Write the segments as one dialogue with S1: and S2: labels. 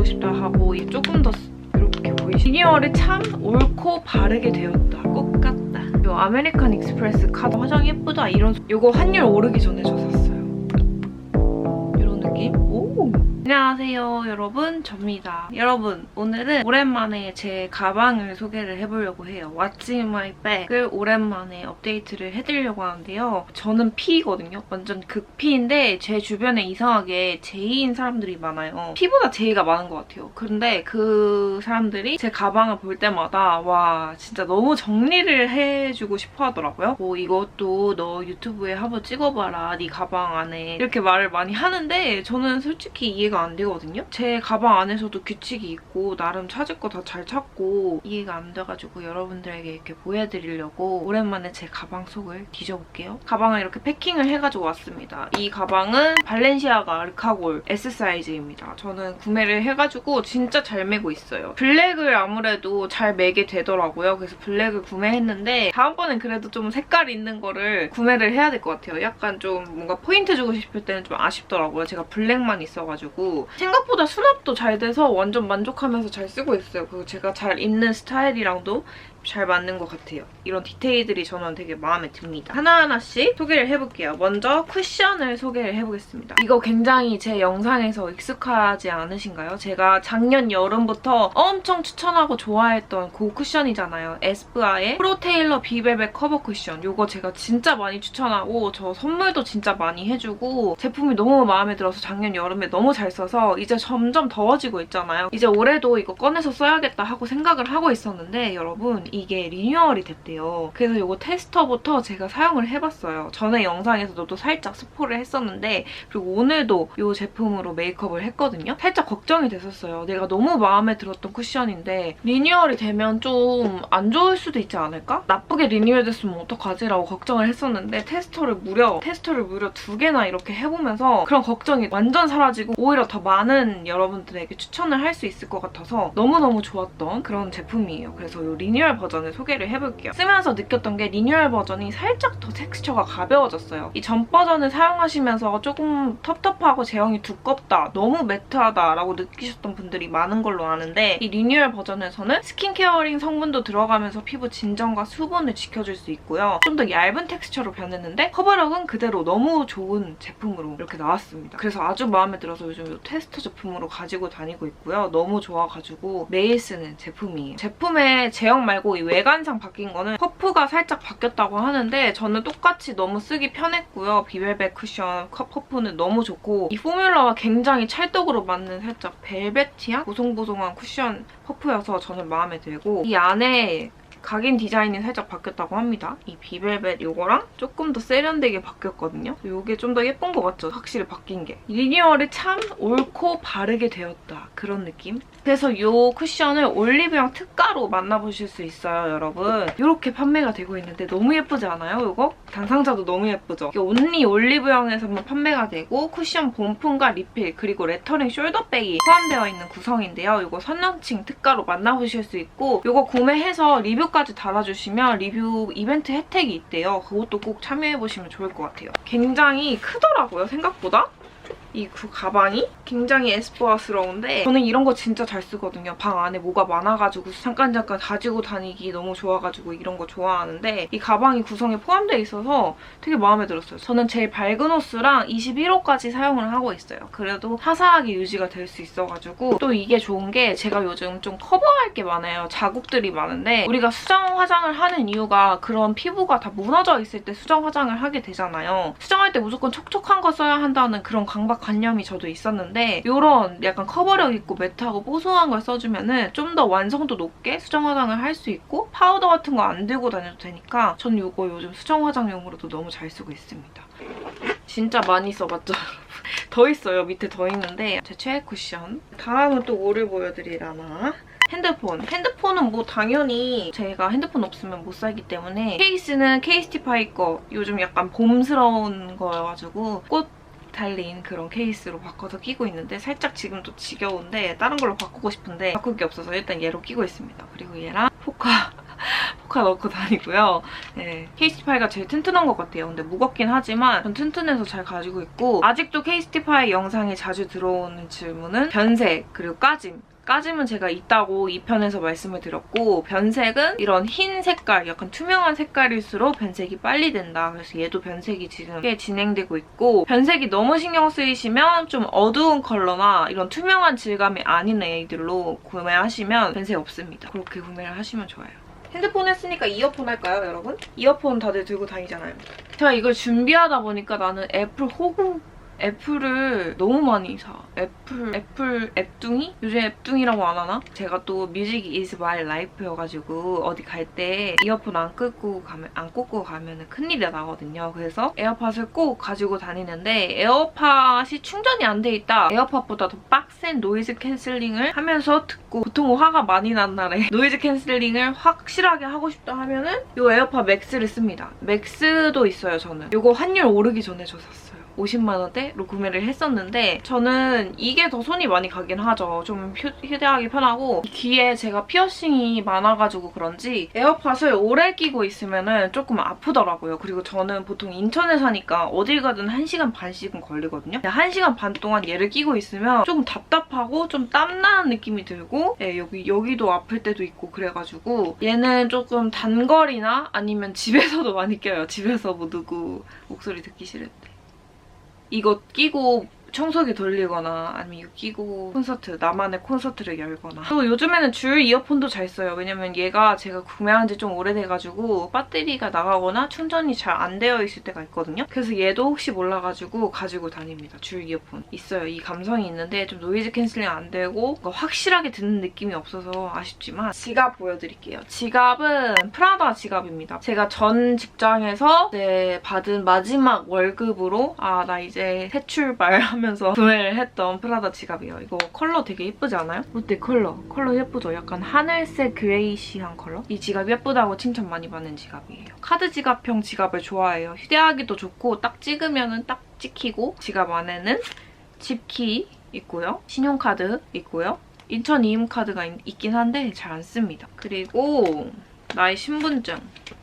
S1: 보이고 싶다 하고 조금 더 이렇게 보이시 리니얼이 참 옳고 바르게 되었다. 꽃 같다. 요 아메리칸 익스프레스 카드 화장 예쁘다 이런 소- 요거 환율 오르기 전에 저 샀어요. 이런 느낌? 오! 안녕하세요 여러분. 접니다. 여러분 오늘은 오랜만에 제 가방을 소개를 해보려고 해요. What's in my bag을 오랜만에 업데이트를 해드리려고 하는데요. 저는 P거든요. 완전 극P인데 제 주변에 이상하게 J인 사람들이 많아요. P보다 J가 많은 것 같아요. 근데 그 사람들이 제 가방을 볼 때마다 와 진짜 너무 정리를 해주고 싶어 하더라고요. 뭐 이것도 너 유튜브에 한번 찍어봐라. 네 가방 안에 이렇게 말을 많이 하는데 저는 솔직히 이해가 안 되거든요. 제 가방 안에서도 규칙이 있고 나름 찾을 거 다 잘 찾고 이해가 안 돼가지고 여러분들에게 이렇게 보여드리려고 오랜만에 제 가방 속을 뒤져볼게요. 가방을 이렇게 패킹을 해가지고 왔습니다. 이 가방은 발렌시아가 르카골 S 사이즈입니다. 저는 구매를 해가지고 진짜 잘 메고 있어요. 블랙을 아무래도 잘 매게 되더라고요. 그래서 블랙을 구매했는데 다음번엔 그래도 좀 색깔 있는 거를 구매를 해야 될 것 같아요. 약간 좀 뭔가 포인트 주고 싶을 때는 좀 아쉽더라고요. 제가 블랙만 있어가지고 생각보다 수납도 잘 돼서 완전 만족하면서 잘 쓰고 있어요. 그리고 제가 잘 입는 스타일이랑도 잘 맞는 것 같아요. 이런 디테일들이 저는 되게 마음에 듭니다. 하나하나씩 소개를 해볼게요. 먼저 쿠션을 소개를 해보겠습니다. 이거 굉장히 제 영상에서 익숙하지 않으신가요? 제가 작년 여름부터 엄청 추천하고 좋아했던 그 쿠션이잖아요. 에스쁘아의 프로테일러 비벨벳 커버 쿠션. 이거 제가 진짜 많이 추천하고 저 선물도 진짜 많이 해주고 제품이 너무 마음에 들어서 작년 여름에 너무 잘 써서 이제 점점 더워지고 있잖아요. 이제 올해도 이거 꺼내서 써야겠다 하고 생각을 하고 있었는데 여러분 이게 리뉴얼이 됐대요. 그래서 이거 테스터부터 제가 사용을 해봤어요. 전에 영상에서도 살짝 스포를 했었는데 그리고 오늘도 이 제품으로 메이크업을 했거든요. 살짝 걱정이 됐었어요. 내가 너무 마음에 들었던 쿠션인데 리뉴얼이 되면 좀 안 좋을 수도 있지 않을까? 나쁘게 리뉴얼 됐으면 어떡하지라고 걱정을 했었는데 테스터를 무려 테스터를 무려 두 개나 이렇게 해보면서 그런 걱정이 완전 사라지고 오히려 더 많은 여러분들에게 추천을 할 수 있을 것 같아서 너무너무 좋았던 그런 제품이에요. 그래서 이 리뉴얼 버전을 소개를 해볼게요. 쓰면서 느꼈던 게 리뉴얼 버전이 살짝 더 텍스처가 가벼워졌어요. 이 전 버전을 사용하시면서 조금 텁텁하고 제형이 두껍다, 너무 매트하다라고 느끼셨던 분들이 많은 걸로 아는데 이 리뉴얼 버전에서는 스킨케어링 성분도 들어가면서 피부 진정과 수분을 지켜줄 수 있고요. 좀 더 얇은 텍스처로 변했는데 커버력은 그대로 너무 좋은 제품으로 이렇게 나왔습니다. 그래서 아주 마음에 들어서 요즘 이 테스터 제품으로 가지고 다니고 있고요. 너무 좋아가지고 매일 쓰는 제품이에요. 제품의 제형 말고 이 외관상 바뀐 거는 퍼프가 살짝 바뀌었다고 하는데 저는 똑같이 너무 쓰기 편했고요. 비벨벳 쿠션 컵 퍼프는 너무 좋고 이 포뮬러와 굉장히 찰떡으로 맞는 살짝 벨벳티한 보송보송한 쿠션 퍼프여서 저는 마음에 들고 이 안에 각인 디자인이 살짝 바뀌었다고 합니다. 이 비벨벳 요거랑 조금 더 세련되게 바뀌었거든요. 요게 좀 더 예쁜 것 같죠? 확실히 바뀐 게. 리뉴얼이 참 옳고 바르게 되었다. 그런 느낌? 그래서 요 쿠션을 올리브영 특가로 만나보실 수 있어요, 여러분. 이렇게 판매가 되고 있는데 너무 예쁘지 않아요, 이거? 단상자도 너무 예쁘죠? 이게 온리 올리브영에서만 판매가 되고 쿠션 본품과 리필 그리고 레터링 숄더백이 포함되어 있는 구성인데요. 이거 선명층 특가로 만나보실 수 있고 이거 구매해서 리뷰 까지 달아주시면 리뷰 이벤트 혜택이 있대요. 그것도 꼭 참여해보시면 좋을 것 같아요. 굉장히 크더라고요, 생각보다. 이 그 가방이 굉장히 에스쁘아스러운데 저는 이런 거 진짜 잘 쓰거든요. 방 안에 뭐가 많아가지고 잠깐 잠깐 가지고 다니기 너무 좋아가지고 이런 거 좋아하는데 이 가방이 구성에 포함되어 있어서 되게 마음에 들었어요. 저는 제일 밝은 호스랑 21호까지 사용을 하고 있어요. 그래도 화사하게 유지가 될 수 있어가지고 또 이게 좋은 게 제가 요즘 좀 커버할 게 많아요. 자국들이 많은데 우리가 수정 화장을 하는 이유가 그런 피부가 다 무너져 있을 때 수정 화장을 하게 되잖아요. 수정할 때 무조건 촉촉한 거 써야 한다는 그런 강박 관념이 저도 있었는데 이런 약간 커버력 있고 매트하고 뽀송한 걸 써주면 은 좀 더 완성도 높게 수정 화장을 할 수 있고 파우더 같은 거 안 들고 다녀도 되니까 전 이거 요즘 수정 화장용으로도 너무 잘 쓰고 있습니다. 진짜 많이 써봤죠? 더 있어요. 밑에 더 있는데 제 최애 쿠션. 다음은 또 뭐를 보여드리려나? 핸드폰. 핸드폰은 뭐 당연히 제가 핸드폰 없으면 못 살기 때문에 케이스는 케이스티파이 거 요즘 약간 봄스러운 거여가지고 꽃 달린 그런 케이스로 바꿔서 끼고 있는데 살짝 지금 또 지겨운데 다른 걸로 바꾸고 싶은데 바꿀 게 없어서 일단 얘로 끼고 있습니다. 그리고 얘랑 포카 포카 넣고 다니고요. 네, 케이스티파이가 제일 튼튼한 것 같아요. 근데 무겁긴 하지만 전 튼튼해서 잘 가지고 있고 아직도 케이스티파이 영상에 자주 들어오는 질문은 변색 그리고 까짐 까짐은 제가 있다고 2편에서 말씀을 드렸고 변색은 이런 흰 색깔, 약간 투명한 색깔일수록 변색이 빨리 된다. 그래서 얘도 변색이 지금 꽤 진행되고 있고 변색이 너무 신경 쓰이시면 좀 어두운 컬러나 이런 투명한 질감이 아닌 애들로 구매하시면 변색 없습니다. 그렇게 구매를 하시면 좋아요. 핸드폰 했으니까 이어폰 할까요, 여러분? 이어폰 다들 들고 다니잖아요. 제가 이걸 준비하다 보니까 나는 애플 호구 애플을 너무 많이 사. 애플, 애플 앱둥이? 요즘 앱둥이라고 안 하나? 제가 또 뮤직 is my life여가지고 어디 갈 때 이어폰 안 끄고 가면, 안 꽂고 가면 큰일이 나거든요. 그래서 에어팟을 꼭 가지고 다니는데 에어팟이 충전이 안 돼 있다. 에어팟보다 더 빡센 노이즈 캔슬링을 하면서 듣고 보통 화가 많이 난 날에 노이즈 캔슬링을 확실하게 하고 싶다 하면은 이 에어팟 맥스를 씁니다. 맥스도 있어요, 저는. 이거 환율 오르기 전에 저 샀어요. 50만 원대로 구매를 했었는데 저는 이게 더 손이 많이 가긴 하죠. 좀 휴, 휴대하기 편하고 귀에 제가 피어싱이 많아가지고 그런지 에어팟을 오래 끼고 있으면 조금 아프더라고요. 그리고 저는 보통 인천에 사니까 어딜 가든 1시간 반씩은 걸리거든요. 1시간 반 동안 얘를 끼고 있으면 조금 답답하고 좀 땀나는 느낌이 들고 예, 여기, 여기도 아플 때도 있고 그래가지고 얘는 조금 단거리나 아니면 집에서도 많이 껴요. 집에서 뭐 누구 목소리 듣기 싫을 때. 이거 끼고 청소기 돌리거나 아니면 이거 끼고 콘서트, 나만의 콘서트를 열거나 또 요즘에는 줄 이어폰도 잘 써요. 왜냐면 얘가 제가 구매한 지 좀 오래돼가지고 배터리가 나가거나 충전이 잘 안 되어 있을 때가 있거든요. 그래서 얘도 혹시 몰라가지고 가지고 다닙니다. 줄 이어폰. 있어요. 이 감성이 있는데 좀 노이즈 캔슬링 안 되고 확실하게 듣는 느낌이 없어서 아쉽지만 지갑 보여드릴게요. 지갑은 프라다 지갑입니다. 제가 전 직장에서 이제 받은 마지막 월급으로 아 나 이제 새 출발 하면서 구매를 했던 프라다 지갑이에요. 이거 컬러 되게 예쁘지 않아요? 어때 컬러? 컬러 예쁘죠? 약간 하늘색 그레이시한 컬러? 이 지갑 예쁘다고 칭찬 많이 받는 지갑이에요. 카드 지갑형 지갑을 좋아해요. 휴대하기도 좋고 딱 찍으면 딱 찍히고 지갑 안에는 집키 있고요. 신용카드 있고요. 인천 이음카드가 있, 있긴 한데 잘 안 씁니다. 그리고 나의 신분증.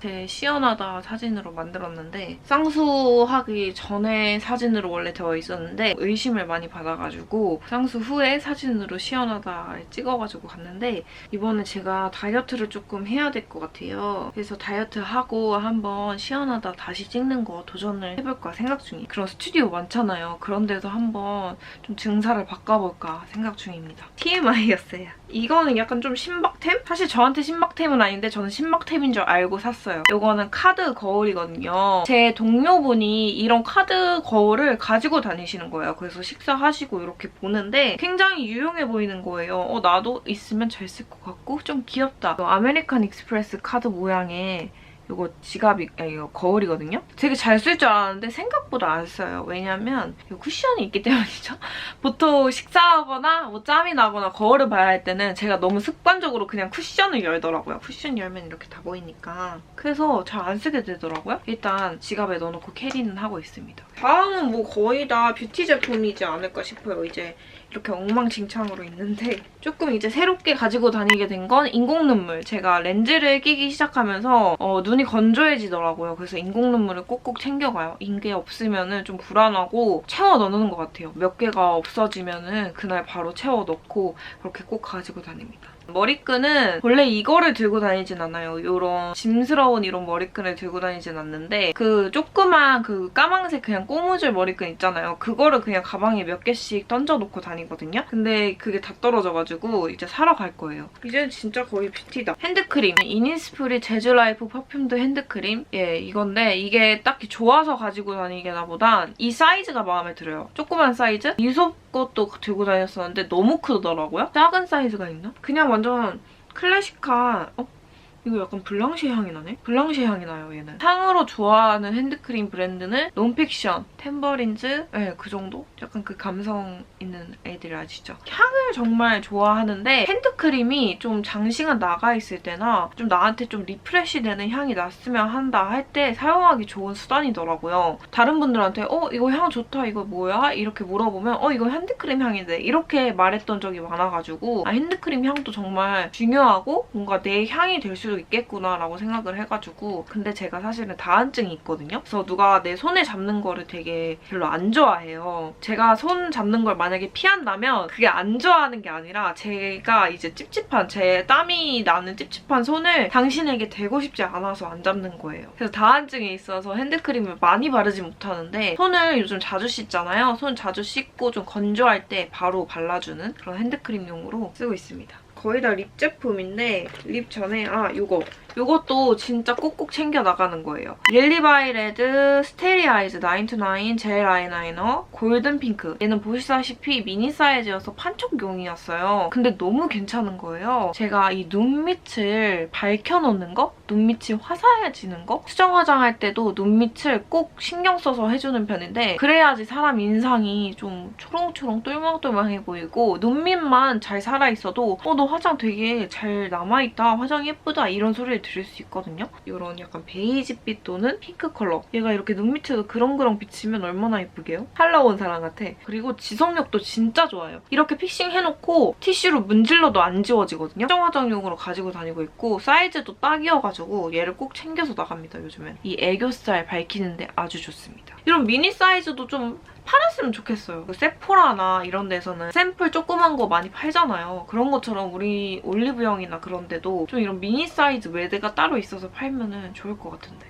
S1: 제 시연하다 사진으로 만들었는데 쌍수하기 전에 사진으로 원래 되어 있었는데 의심을 많이 받아가지고 쌍수 후에 사진으로 시연하다 찍어가지고 갔는데 이번에 제가 다이어트를 조금 해야 될 것 같아요. 그래서 다이어트 하고 한번 시연하다 다시 찍는 거 도전을 해볼까 생각 중이에요. 그런 스튜디오 많잖아요. 그런 데서 한번 좀 증사를 바꿔볼까 생각 중입니다. TMI였어요. 이거는 약간 좀 신박템? 사실 저한테 신박템은 아닌데 저는 신박템인 줄 알고 샀어요. 이거는 카드 거울이거든요. 제 동료분이 이런 카드 거울을 가지고 다니시는 거예요. 그래서 식사하시고 이렇게 보는데 굉장히 유용해 보이는 거예요. 어, 나도 있으면 잘 쓸 것 같고 좀 귀엽다. 이거 아메리칸 익스프레스 카드 모양의 이거 지갑이 아니, 이거 거울이거든요. 되게 잘 쓸 줄 알았는데 생각보다 안 써요. 왜냐면 이 쿠션이 있기 때문이죠. 보통 식사하거나 뭐 짬이 나거나 거울을 봐야 할 때는 제가 너무 습관적으로 그냥 쿠션을 열더라고요. 쿠션 열면 이렇게 다 보이니까. 그래서 잘 안 쓰게 되더라고요. 일단 지갑에 넣어놓고 캐리는 하고 있습니다. 다음은 뭐 거의 다 뷰티 제품이지 않을까 싶어요. 이제 이렇게 엉망진창으로 있는데 조금 이제 새롭게 가지고 다니게 된 건 인공 눈물. 제가 렌즈를 끼기 시작하면서 어, 눈이 건조해지더라고요. 그래서 인공 눈물을 꼭꼭 챙겨가요. 인게 없으면 좀 불안하고 채워 넣는 것 같아요. 몇 개가 없어지면 그날 바로 채워 넣고 그렇게 꼭 가지고 다닙니다. 머리끈은 원래 이거를 들고 다니진 않아요. 이런 짐스러운 이런 머리끈을 들고 다니진 않는데 그 조그만 그 까망색 그냥 꼬무줄 머리끈 있잖아요. 그거를 그냥 가방에 몇 개씩 던져놓고 다니거든요. 근데 그게 다 떨어져가지고 이제 사러 갈 거예요. 이제 진짜 거의 뷰티다. 핸드크림. 이니스프리 제주라이프 퍼퓸드 핸드크림. 예, 이건데 이게 딱히 좋아서 가지고 다니기보단 이 사이즈가 마음에 들어요. 조그만 사이즈? 이솝 것도 들고 다녔었는데 너무 크더라고요. 작은 사이즈가 있나? 그냥 완전 클래식한 어? 이거 약간 블랑쉐 향이 나네? 블랑쉐 향이 나요, 얘는. 향으로 좋아하는 핸드크림 브랜드는 논픽션, 템버린즈, 네, 그 정도? 약간 그 감성 있는 애들 아시죠? 향을 정말 좋아하는데 핸드크림이 좀 장시간 나가 있을 때나 좀 나한테 좀 리프레시 되는 향이 났으면 한다 할 때 사용하기 좋은 수단이더라고요. 다른 분들한테 어, 이거 향 좋다, 이거 뭐야? 이렇게 물어보면 어, 이거 핸드크림 향인데 이렇게 말했던 적이 많아가지고 아, 핸드크림 향도 정말 중요하고 뭔가 내 향이 될 수도 있겠구나라고 생각을 해가지고 근데 제가 사실은 다한증이 있거든요. 그래서 누가 내 손을 잡는 거를 되게 별로 안 좋아해요. 제가 손 잡는 걸 만약에 피한다면 그게 안 좋아하는 게 아니라 제가 이제 찝찝한 제 땀이 나는 찝찝한 손을 당신에게 대고 싶지 않아서 안 잡는 거예요. 그래서 다한증이 있어서 핸드크림을 많이 바르지 못하는데 손을 요즘 자주 씻잖아요. 손 자주 씻고 좀 건조할 때 바로 발라주는 그런 핸드크림용으로 쓰고 있습니다. 거의 다 립 제품인데 립 전에 아 요거 요것도 진짜 꼭꼭 챙겨 나가는 거예요. 릴리바이 레드 스테리 아이즈 929 젤 아이라이너 골든 핑크 얘는 보시다시피 미니 사이즈여서 판촉용이었어요. 근데 너무 괜찮은 거예요. 제가 이 눈 밑을 밝혀놓는 거? 눈 밑이 화사해지는 거? 수정 화장할 때도 눈 밑을 꼭 신경 써서 해주는 편인데 그래야지 사람 인상이 좀 초롱초롱 똘망똘망해 보이고 눈 밑만 잘 살아있어도 어, 너 화장 되게 잘 남아있다. 화장 예쁘다. 이런 소리를 들을 수 있거든요. 이런 약간 베이지빛 또는 핑크 컬러. 얘가 이렇게 눈 밑에도 그렁그렁 비치면 얼마나 예쁘게요? 팔러 온 사람 같아. 그리고 지속력도 진짜 좋아요. 이렇게 픽싱 해놓고 티슈로 문질러도 안 지워지거든요. 수정 화장용으로 가지고 다니고 있고 사이즈도 딱이어가지고 얘를 꼭 챙겨서 나갑니다, 요즘엔. 이 애교살 밝히는데 아주 좋습니다. 이런 미니 사이즈도 좀 팔았으면 좋겠어요. 그 세포라나 이런 데서는 샘플 조그만 거 많이 팔잖아요. 그런 것처럼 우리 올리브영이나 그런 데도 좀 이런 미니 사이즈 매드가 따로 있어서 팔면은 좋을 것 같은데.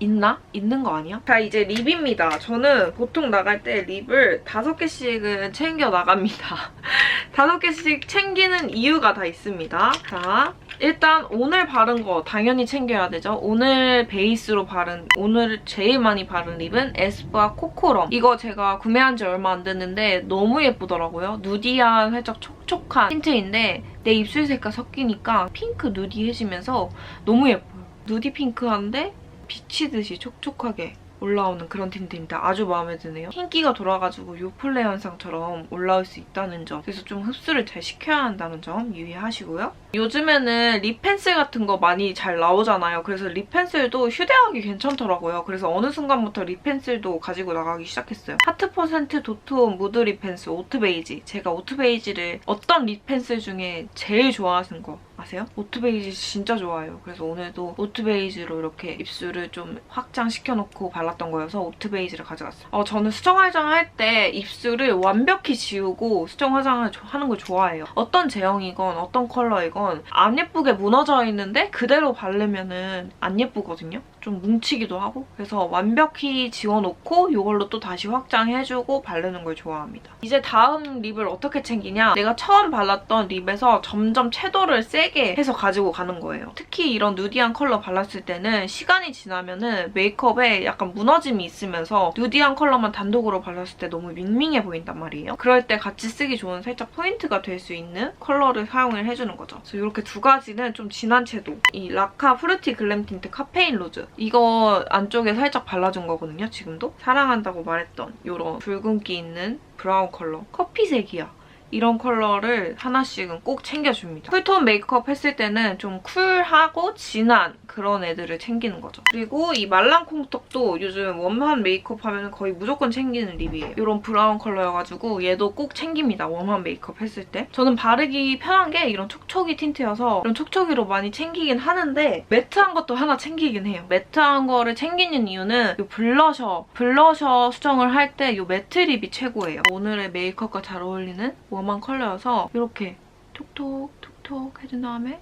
S1: 있나? 있는 거 아니야? 자, 이제 립입니다. 저는 보통 나갈 때 립을 다섯 개씩은 챙겨 나갑니다. 다섯 개씩 챙기는 이유가 다 있습니다. 자, 일단 오늘 바른 거 당연히 챙겨야 되죠. 오늘 베이스로 바른, 오늘 제일 많이 바른 립은 에스쁘아 코코럼. 이거 제가 구매한 지 얼마 안 됐는데 너무 예쁘더라고요. 누디한 살짝 촉촉한 틴트인데 내 입술 색과 섞이니까 핑크 누디해지면서 너무 예뻐요. 누디 핑크한데 비치듯이 촉촉하게 올라오는 그런 틴트입니다. 아주 마음에 드네요. 흰기가 돌아가지고 요플레 현상처럼 올라올 수 있다는 점 그래서 좀 흡수를 잘 시켜야 한다는 점 유의하시고요. 요즘에는 립 펜슬 같은 거 많이 잘 나오잖아요. 그래서 립 펜슬도 휴대하기 괜찮더라고요. 그래서 어느 순간부터 립 펜슬도 가지고 나가기 시작했어요. 하트 퍼센트 도트온 무드 립 펜슬 오트 베이지. 제가 오트 베이지를 어떤 립 펜슬 중에 제일 좋아하는 거 아세요? 오트 베이지 진짜 좋아요. 그래서 오늘도 오트 베이지로 이렇게 입술을 좀 확장시켜놓고 발랐던 거여서 오트 베이지를 가져갔어요. 어, 저는 수정 화장할 때 입술을 완벽히 지우고 수정 화장을 조- 하는 걸 좋아해요. 어떤 제형이건 어떤 컬러이건 안 예쁘게 무너져 있는데 그대로 바르면 은 안 예쁘거든요. 좀 뭉치기도 하고 그래서 완벽히 지워놓고 이걸로 또 다시 확장해주고 바르는 걸 좋아합니다. 이제 다음 립을 어떻게 챙기냐 내가 처음 발랐던 립에서 점점 채도를 세게 해서 가지고 가는 거예요. 특히 이런 누디한 컬러 발랐을 때는 시간이 지나면 은 메이크업에 약간 무너짐이 있으면서 누디한 컬러만 단독으로 발랐을 때 너무 밍밍해 보인단 말이에요. 그럴 때 같이 쓰기 좋은 살짝 포인트가 될 수 있는 컬러를 사용을 해주는 거죠. 그래서 이렇게 두 가지는 좀 진한 채도. 이 라카 프루티 글램 틴트 카페인 로즈. 이거 안쪽에 살짝 발라준 거거든요, 지금도. 사랑한다고 말했던 이런 붉은기 있는 브라운 컬러. 커피색이야. 이런 컬러를 하나씩은 꼭 챙겨줍니다. 쿨톤 메이크업 했을 때는 좀 쿨하고 진한 그런 애들을 챙기는 거죠. 그리고 이 말랑 콩떡도 요즘 웜한 메이크업 하면 거의 무조건 챙기는 립이에요. 이런 브라운 컬러여가지고 얘도 꼭 챙깁니다. 웜한 메이크업 했을 때. 저는 바르기 편한 게 이런 촉촉이 틴트여서 이런 촉촉이로 많이 챙기긴 하는데 매트한 것도 하나 챙기긴 해요. 매트한 거를 챙기는 이유는 이 블러셔, 블러셔 수정을 할 때 이 매트 립이 최고예요. 오늘의 메이크업과 잘 어울리는 웜한 컬러여서 이렇게 톡톡 톡톡 해준 다음에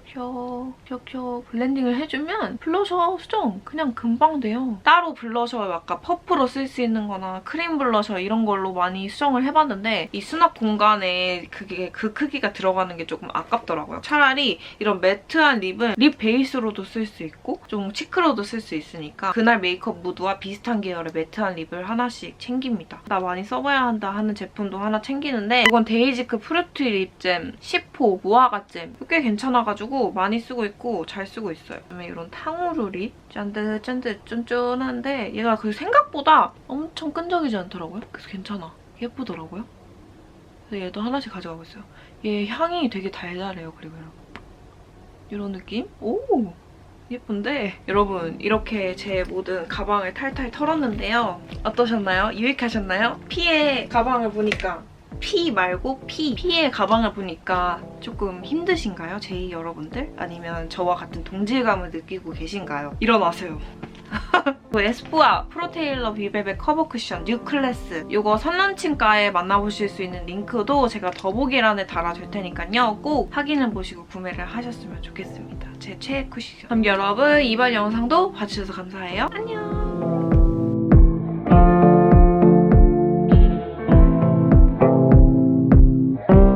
S1: 슉슉 블렌딩을 해주면 블러셔 수정 그냥 금방 돼요. 따로 블러셔 아까 퍼프로 쓸 수 있는 거나 크림 블러셔 이런 걸로 많이 수정을 해봤는데 이 수납 공간에 그게 그 크기가 들어가는 게 조금 아깝더라고요. 차라리 이런 매트한 립은 립 베이스로도 쓸 수 있고 좀 치크로도 쓸 수 있으니까 그날 메이크업 무드와 비슷한 계열의 매트한 립을 하나씩 챙깁니다. 나 많이 써봐야 한다 하는 제품도 하나 챙기는데 이건 데이지크 프루티 립잼 10호 무화과잼 꽤 괜찮아가지고 많이 쓰고 있고 잘 쓰고 있어요. 그다음에 이런 탕후루 립 짠듯짠듯 쫀쫀한데 얘가 그 생각보다 엄청 끈적이지 않더라고요. 그래서 괜찮아. 예쁘더라고요. 그래서 얘도 하나씩 가져가고 있어요. 얘 향이 되게 달달해요. 그리고 이런 이런 느낌? 오! 예쁜데 여러분 이렇게 제 모든 가방을 탈탈 털었는데요. 어떠셨나요? 유익하셨나요? 피에 가방을 보니까 P 말고 P. P의 가방을 보니까 조금 힘드신가요? 제이 여러분들? 아니면 저와 같은 동질감을 느끼고 계신가요? 일어나세요. 그 에스쁘아 프로테일러 비베베 커버 쿠션 뉴 클래스 이거 선런칭가에 만나보실 수 있는 링크도 제가 더보기란에 달아둘 테니까요 꼭 확인해보시고 구매를 하셨으면 좋겠습니다 제 최애 쿠션 그럼 여러분 이번 영상도 봐주셔서 감사해요 안녕